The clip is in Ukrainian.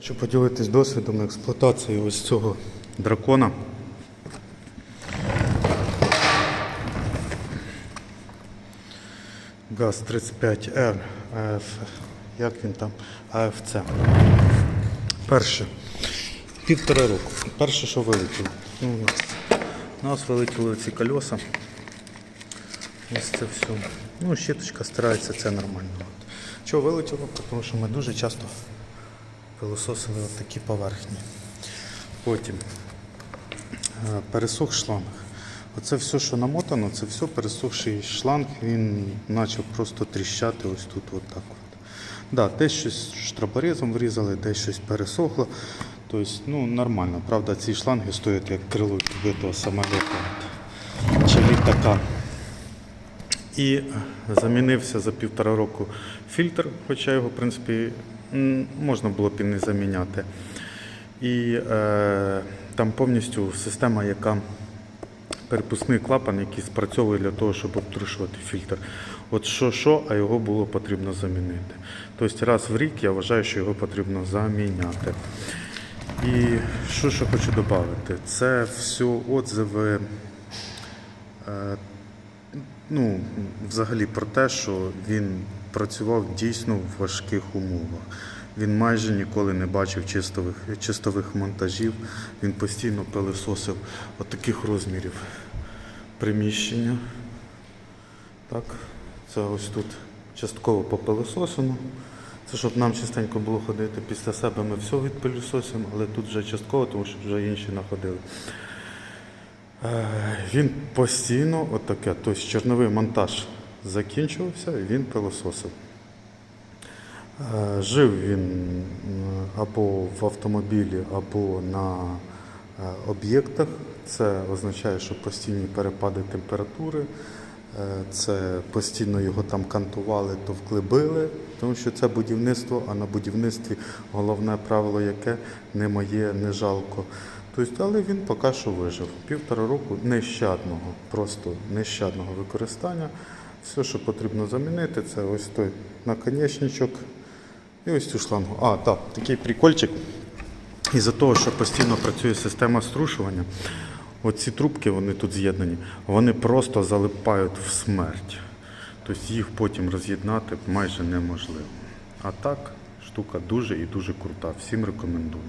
Хочу поділитись досвідом експлуатації ось цього дракона. ГАЗ 35R АФ. Як він там? АФЦ. Перше. Півтора року. Перше, що вилетіло. Ну, у нас вилетіли ці кольоса. Ось це все. Ну, щіточка старається, це нормально. Чого вилетіло? Тому що ми дуже часто пилососили от такі поверхні. Потім е, пересох шланг. Оце все, що намотано, це все пересохший шланг, він почав просто тріщати ось тут, от так от. Да, десь щось штраборезом врізали, десь щось пересохло. Тобто, ну, нормально. Правда, ці шланги стоять як крило підбитого самоліта чи літака. І замінився за півтора року фільтр, хоча його, в принципі, можна було б і не заміняти. І е, там повністю система, яка перепускний клапан, який спрацьовує для того, щоб обтрушувати фільтр. От що, що, а його було потрібно замінити. Тобто раз в рік я вважаю, що його потрібно заміняти. І що ще хочу додати? Це все отзиви. Е, ну, взагалі про те, що він працював дійсно в важких умовах. Він майже ніколи не бачив чистових, чистових монтажів. Він постійно пилисосив от таких розмірів приміщення. Так, це ось тут частково попилисосено. Це щоб нам чистенько було ходити. Після себе ми все відпилісосимо, але тут вже частково, тому що вже інші находили. Е, Він постійно отаке, тобто чорновий монтаж закінчувався і він пилососив. Е, Жив він або в автомобілі, або на е, об'єктах. Це означає, що постійні перепади температури, е, це постійно його там кантували, то вклебили, тому що це будівництво, а на будівництві головне правило яке не моє, не жалко. Тобто, але він поки що вижив. Півтора року нещадного, просто нещадного використання. Все, що потрібно замінити, це ось той наконечничок і ось цю шлангу. А, так, такий прикольчик. Із-за того, що постійно працює система струшування, оці трубки, вони тут з'єднані, вони просто залипають в смерть. Тобто їх потім роз'єднати майже неможливо. А так, штука дуже і дуже крута. Всім рекомендую.